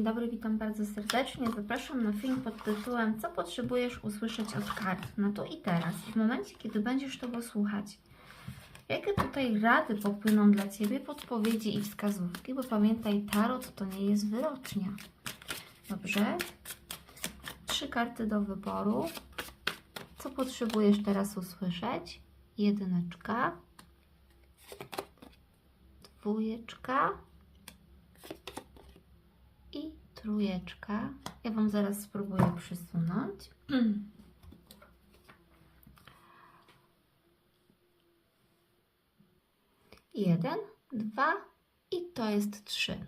Dzień dobry, witam bardzo serdecznie. Zapraszam na film pod tytułem Co potrzebujesz usłyszeć od kart? No tu i teraz. W momencie, kiedy będziesz tego słuchać, jakie tutaj rady popłyną dla Ciebie, podpowiedzi i wskazówki? Bo pamiętaj, tarot to nie jest wyrocznia. Dobrze? Trzy karty do wyboru. Co potrzebujesz teraz usłyszeć? Jedyneczka, dwójeczka trójeczka. Ja Wam zaraz spróbuję przysunąć. Jeden, dwa i to jest trzy.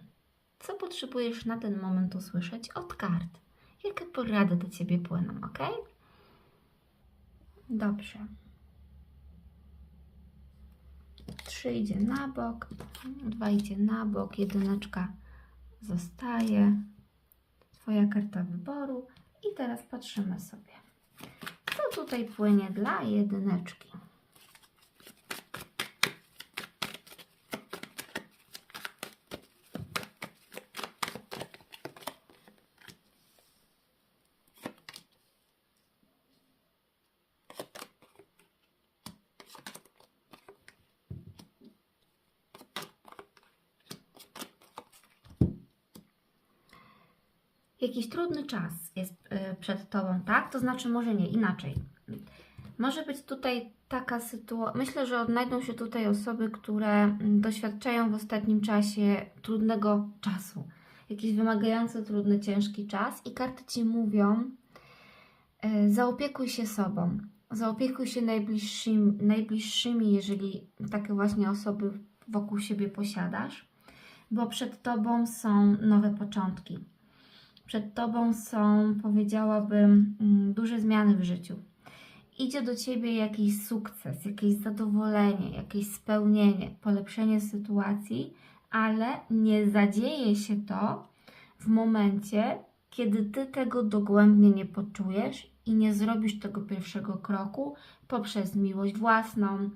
Co potrzebujesz na ten moment usłyszeć od kart? Jakie porady do Ciebie płyną, ok? Dobrze. Trzy idzie na bok, dwa idzie na bok, jedyneczka zostaje. Twoja karta wyboru. I teraz patrzymy sobie. Co tutaj płynie dla jedyneczki? Jakiś trudny czas jest y, przed Tobą, tak? To znaczy, może nie, inaczej. Może być tutaj taka sytuacja. Myślę, że odnajdą się tutaj osoby, które mm, doświadczają w ostatnim czasie trudnego czasu. Jakiś wymagający, trudny, ciężki czas, i karty Ci mówią: y, zaopiekuj się sobą, zaopiekuj się najbliższymi, najbliższymi, jeżeli takie właśnie osoby wokół siebie posiadasz, bo przed Tobą są nowe początki. Przed Tobą są, powiedziałabym, mm, duże zmiany w życiu. Idzie do Ciebie jakiś sukces, jakieś zadowolenie, jakieś spełnienie, polepszenie sytuacji, ale nie zadzieje się to w momencie, kiedy Ty tego dogłębnie nie poczujesz i nie zrobisz tego pierwszego kroku poprzez miłość własną,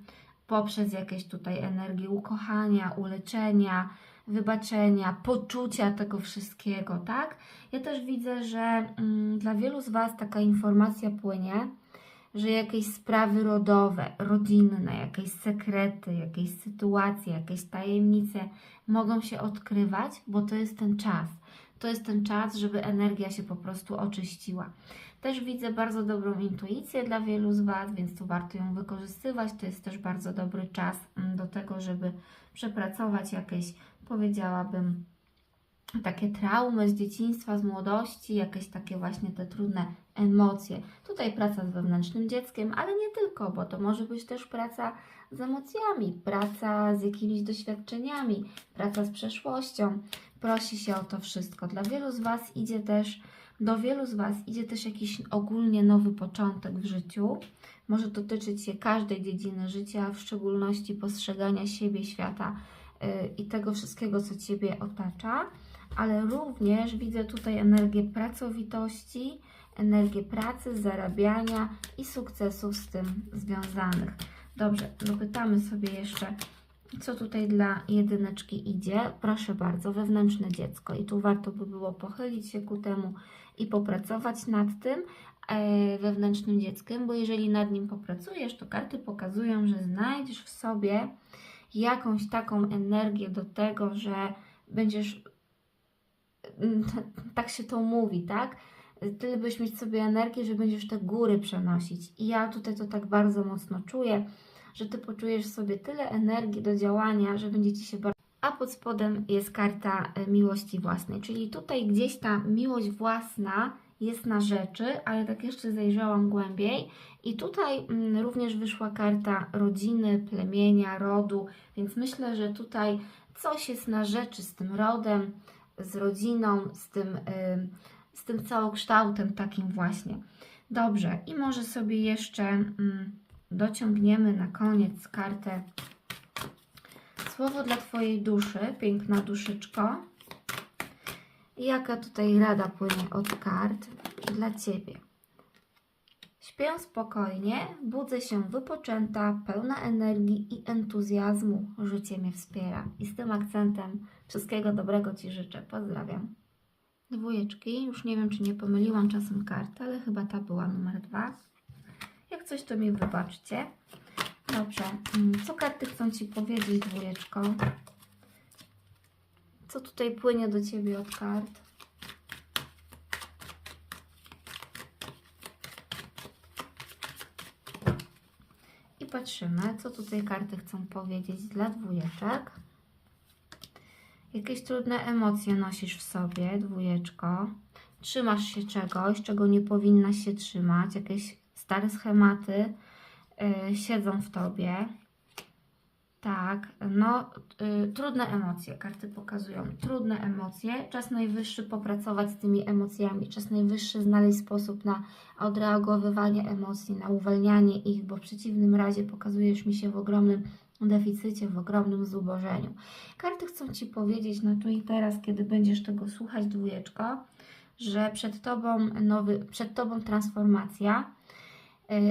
poprzez jakieś tutaj energię ukochania, uleczenia, wybaczenia, poczucia tego wszystkiego, tak? Ja też widzę, że mm, dla wielu z Was taka informacja płynie, że jakieś sprawy rodowe, rodzinne, jakieś sekrety, jakieś sytuacje, jakieś tajemnice mogą się odkrywać, bo to jest ten czas. To jest ten czas, żeby energia się po prostu oczyściła. Też widzę bardzo dobrą intuicję dla wielu z Was, więc tu warto ją wykorzystywać. To jest też bardzo dobry czas mm, do tego, żeby przepracować jakieś, powiedziałabym, takie traumy z dzieciństwa, z młodości, jakieś takie właśnie te trudne emocje. Tutaj praca z wewnętrznym dzieckiem, ale nie tylko, bo to może być też praca z emocjami, praca z jakimiś doświadczeniami, praca z przeszłością. Prosi się o to wszystko. Dla wielu z Was idzie też, do wielu z Was idzie też jakiś ogólnie nowy początek w życiu. Może dotyczyć się każdej dziedziny życia, w szczególności postrzegania siebie, świata yy, i tego wszystkiego, co Ciebie otacza ale również widzę tutaj energię pracowitości, energię pracy, zarabiania i sukcesów z tym związanych. Dobrze, dopytamy sobie jeszcze, co tutaj dla jedyneczki idzie. Proszę bardzo, wewnętrzne dziecko. I tu warto by było pochylić się ku temu i popracować nad tym e, wewnętrznym dzieckiem, bo jeżeli nad nim popracujesz, to karty pokazują, że znajdziesz w sobie jakąś taką energię do tego, że będziesz tak się to mówi, tak? Tyle byś mieć sobie energię, że będziesz te góry przenosić. I ja tutaj to tak bardzo mocno czuję, że Ty poczujesz sobie tyle energii do działania, że będzie Ci się bardzo... A pod spodem jest karta e, miłości własnej, czyli tutaj gdzieś ta miłość własna jest na rzeczy, ale tak jeszcze zajrzałam głębiej i tutaj mm, również wyszła karta rodziny, plemienia, rodu, więc myślę, że tutaj coś jest na rzeczy z tym rodem, z rodziną, z tym, z tym całokształtem takim właśnie. Dobrze, i może sobie jeszcze mm, dociągniemy na koniec kartę Słowo dla Twojej duszy, piękna duszyczko. Jaka tutaj rada płynie od kart dla Ciebie? Śpię spokojnie, budzę się wypoczęta, pełna energii i entuzjazmu. Życie mnie wspiera. I z tym akcentem wszystkiego dobrego Ci życzę. Pozdrawiam. Dwójeczki, już nie wiem, czy nie pomyliłam czasem kart, ale chyba ta była numer dwa. Jak coś, to mi wybaczcie. Dobrze, mm, co karty chcą Ci powiedzieć, dwójeczko? Co tutaj płynie do Ciebie od kart? I patrzymy, co tutaj karty chcą powiedzieć dla dwójeczek. Jakieś trudne emocje nosisz w sobie, dwójeczko. Trzymasz się czegoś, czego nie powinnaś się trzymać. Jakieś stare schematy y, siedzą w tobie. Tak, no y, trudne emocje, karty pokazują. Trudne emocje. Czas najwyższy popracować z tymi emocjami. Czas najwyższy znaleźć sposób na odreagowywanie emocji, na uwalnianie ich, bo w przeciwnym razie pokazujesz mi się w ogromnym deficycie, w ogromnym zubożeniu. Karty chcą Ci powiedzieć na tu i teraz, kiedy będziesz tego słuchać, dwójeczko, że przed Tobą nowy, przed Tobą transformacja,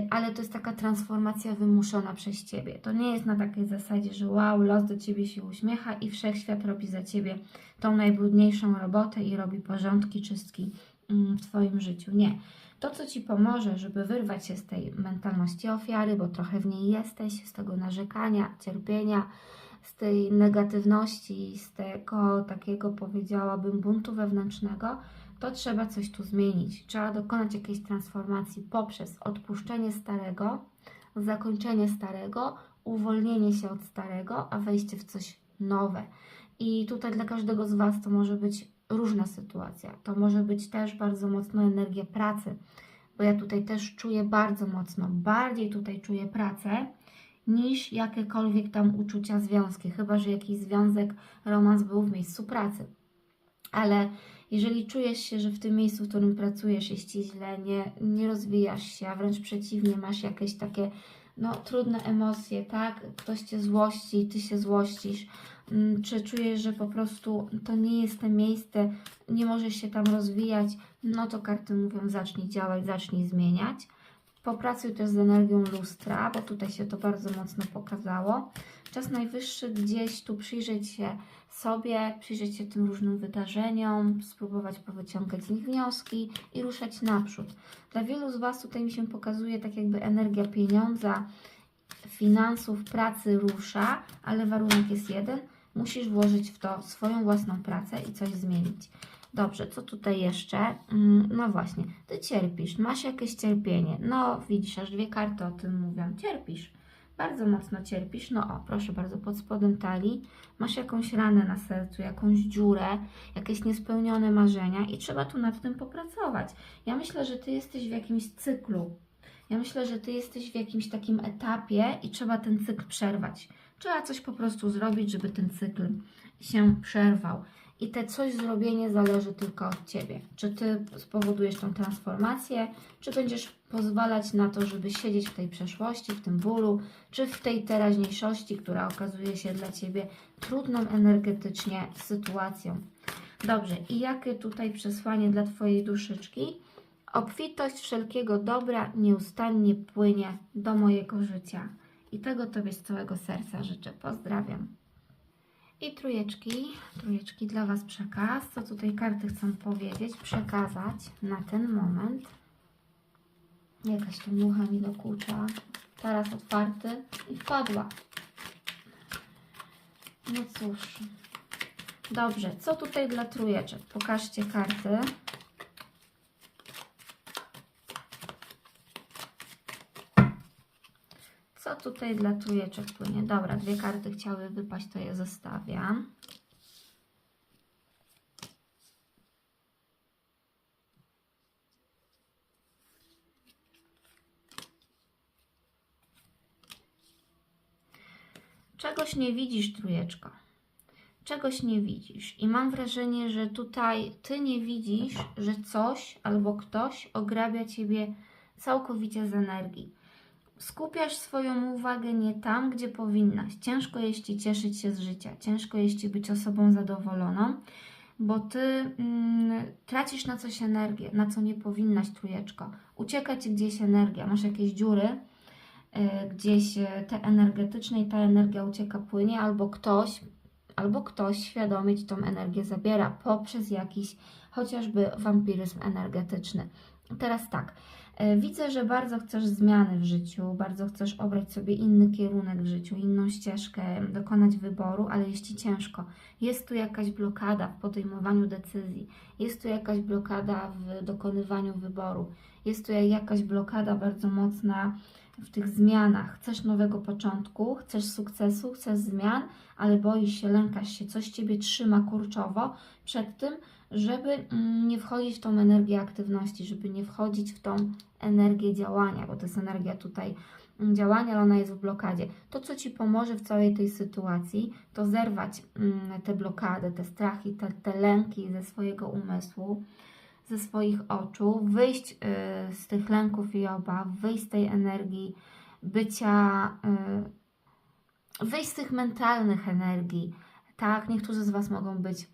ale to jest taka transformacja wymuszona przez Ciebie. To nie jest na takiej zasadzie, że wow, los do Ciebie się uśmiecha i wszechświat robi za Ciebie tą najbrudniejszą robotę i robi porządki, czystki mm, w Twoim życiu. Nie. To, co Ci pomoże, żeby wyrwać się z tej mentalności ofiary, bo trochę w niej jesteś, z tego narzekania, cierpienia, z tej negatywności, z tego takiego, powiedziałabym, buntu wewnętrznego, to trzeba coś tu zmienić. Trzeba dokonać jakiejś transformacji poprzez odpuszczenie starego, zakończenie starego, uwolnienie się od starego, a wejście w coś nowe. I tutaj dla każdego z Was to może być różna sytuacja. To może być też bardzo mocno energia pracy, bo ja tutaj też czuję bardzo mocno, bardziej tutaj czuję pracę niż jakiekolwiek tam uczucia, związki, chyba że jakiś związek, romans był w miejscu pracy. Ale jeżeli czujesz się, że w tym miejscu, w którym pracujesz, jest Ci źle, nie, nie rozwijasz się, a wręcz przeciwnie, masz jakieś takie no, trudne emocje, tak? Ktoś Cię złości, Ty się złościsz, Mm, czy czujesz, że po prostu to nie jest to miejsce, nie możesz się tam rozwijać, no to karty mówią zacznij działać, zacznij zmieniać. Popracuj też z energią lustra, bo tutaj się to bardzo mocno pokazało. Czas najwyższy gdzieś tu przyjrzeć się sobie, przyjrzeć się tym różnym wydarzeniom, spróbować powyciągać z nich wnioski i ruszać naprzód. Dla wielu z Was tutaj mi się pokazuje tak jakby energia pieniądza, finansów, pracy rusza, ale warunek jest jeden – musisz włożyć w to swoją własną pracę i coś zmienić. Dobrze, co tutaj jeszcze? Mm, no właśnie, ty cierpisz, masz jakieś cierpienie. No, widzisz, aż dwie karty o tym mówią. Cierpisz, bardzo mocno cierpisz. No o, proszę bardzo, pod spodem talii masz jakąś ranę na sercu, jakąś dziurę, jakieś niespełnione marzenia i trzeba tu nad tym popracować. Ja myślę, że ty jesteś w jakimś cyklu. Ja myślę, że ty jesteś w jakimś takim etapie i trzeba ten cykl przerwać. Trzeba coś po prostu zrobić, żeby ten cykl się przerwał. I te coś zrobienie zależy tylko od Ciebie. Czy Ty spowodujesz tą transformację, czy będziesz pozwalać na to, żeby siedzieć w tej przeszłości, w tym bólu, czy w tej teraźniejszości, która okazuje się dla Ciebie trudną energetycznie sytuacją. Dobrze, i jakie tutaj przesłanie dla Twojej duszyczki? Obfitość wszelkiego dobra nieustannie płynie do mojego życia. I tego Tobie z całego serca życzę. Pozdrawiam. I trójeczki, trójeczki dla Was przekaz. Co tutaj karty chcą powiedzieć, przekazać na ten moment. Jakaś tu mucha mi dokucza. Teraz otwarty i wpadła. No cóż. Dobrze, co tutaj dla trójeczek? Pokażcie karty. Co tutaj dla trójeczek płynie? Dobra, dwie karty chciały wypaść, to je zostawiam. Czegoś nie widzisz, trójeczko. Czegoś nie widzisz. I mam wrażenie, że tutaj ty nie widzisz, że coś albo ktoś ograbia ciebie całkowicie z energii skupiasz swoją uwagę nie tam, gdzie powinnaś. Ciężko jest Ci cieszyć się z życia, ciężko jest Ci być osobą zadowoloną, bo Ty mm, tracisz na coś energię, na co nie powinnaś, trójeczko. Ucieka Ci gdzieś energia, masz jakieś dziury, y, gdzieś y, te energetyczne i ta energia ucieka, płynie, albo ktoś, albo ktoś świadomie Ci tą energię zabiera poprzez jakiś chociażby wampiryzm energetyczny. Teraz tak, e, widzę, że bardzo chcesz zmiany w życiu, bardzo chcesz obrać sobie inny kierunek w życiu, inną ścieżkę, dokonać wyboru, ale jest Ci ciężko. Jest tu jakaś blokada w podejmowaniu decyzji, jest tu jakaś blokada w dokonywaniu wyboru, jest tu jakaś blokada bardzo mocna w tych zmianach. Chcesz nowego początku, chcesz sukcesu, chcesz zmian, ale boisz się, lękasz się, coś Ciebie trzyma kurczowo przed tym, żeby mm, nie wchodzić w tą energię aktywności, żeby nie wchodzić w tą energię działania, bo to jest energia tutaj mm, działania, ale ona jest w blokadzie. To, co Ci pomoże w całej tej sytuacji, to zerwać mm, te blokady, te strachy, te, te lęki ze swojego umysłu, ze swoich oczu, wyjść y, z tych lęków i obaw, wyjść z tej energii bycia, y, wyjść z tych mentalnych energii. Tak, niektórzy z Was mogą być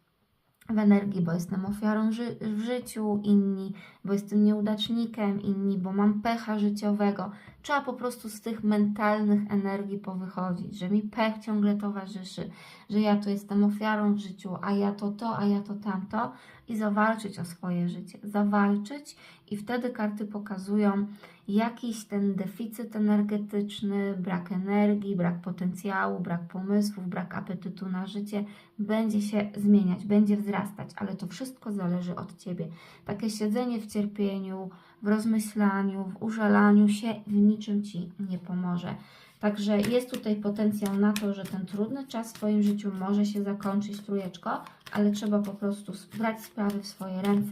w energii, bo jestem ofiarą ży w życiu, inni, bo jestem nieudacznikiem, inni, bo mam pecha życiowego. Trzeba po prostu z tych mentalnych energii powychodzić, że mi pech ciągle towarzyszy, że ja tu jestem ofiarą w życiu, a ja to to, a ja to tamto i zawalczyć o swoje życie. Zawalczyć i wtedy karty pokazują jakiś ten deficyt energetyczny, brak energii, brak potencjału, brak pomysłów, brak apetytu na życie będzie się zmieniać, będzie wzrastać, ale to wszystko zależy od Ciebie. Takie siedzenie w cierpieniu, w rozmyślaniu, w użalaniu się w niczym Ci nie pomoże. Także jest tutaj potencjał na to, że ten trudny czas w Twoim życiu może się zakończyć trójeczko, ale trzeba po prostu brać sprawy w swoje ręce.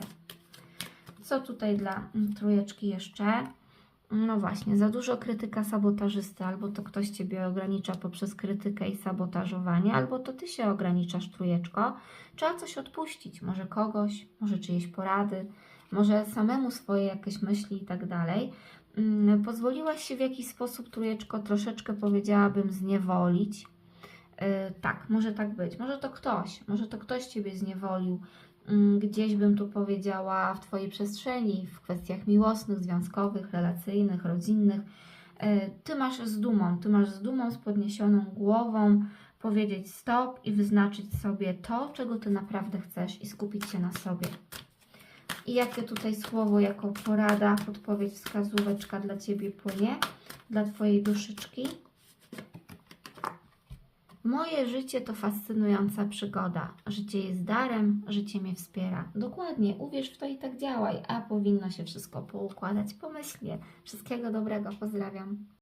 Co tutaj dla mm, trójeczki jeszcze? No właśnie, za dużo krytyka sabotażysty, albo to ktoś Ciebie ogranicza poprzez krytykę i sabotażowanie, albo to Ty się ograniczasz trójeczko. Trzeba coś odpuścić, może kogoś, może czyjeś porady, może samemu swoje jakieś myśli i tak dalej. Mm, Pozwoliłaś się w jakiś sposób trójeczko troszeczkę powiedziałabym zniewolić. Yy, tak, może tak być. Może to ktoś, może to ktoś Ciebie zniewolił. Mm, Gdzieś bym tu powiedziała w Twojej przestrzeni, w kwestiach miłosnych, związkowych, relacyjnych, rodzinnych. Yy, Ty masz z dumą, Ty masz z dumą, z podniesioną głową powiedzieć stop i wyznaczyć sobie to, czego Ty naprawdę chcesz i skupić się na sobie. I jakie tutaj słowo jako porada, podpowiedź, wskazóweczka dla Ciebie płynie, dla Twojej duszyczki? Moje życie to fascynująca przygoda. Życie jest darem, życie mnie wspiera. Dokładnie, uwierz w to i tak działaj, a powinno się wszystko poukładać. Pomyślnie. Wszystkiego dobrego, pozdrawiam.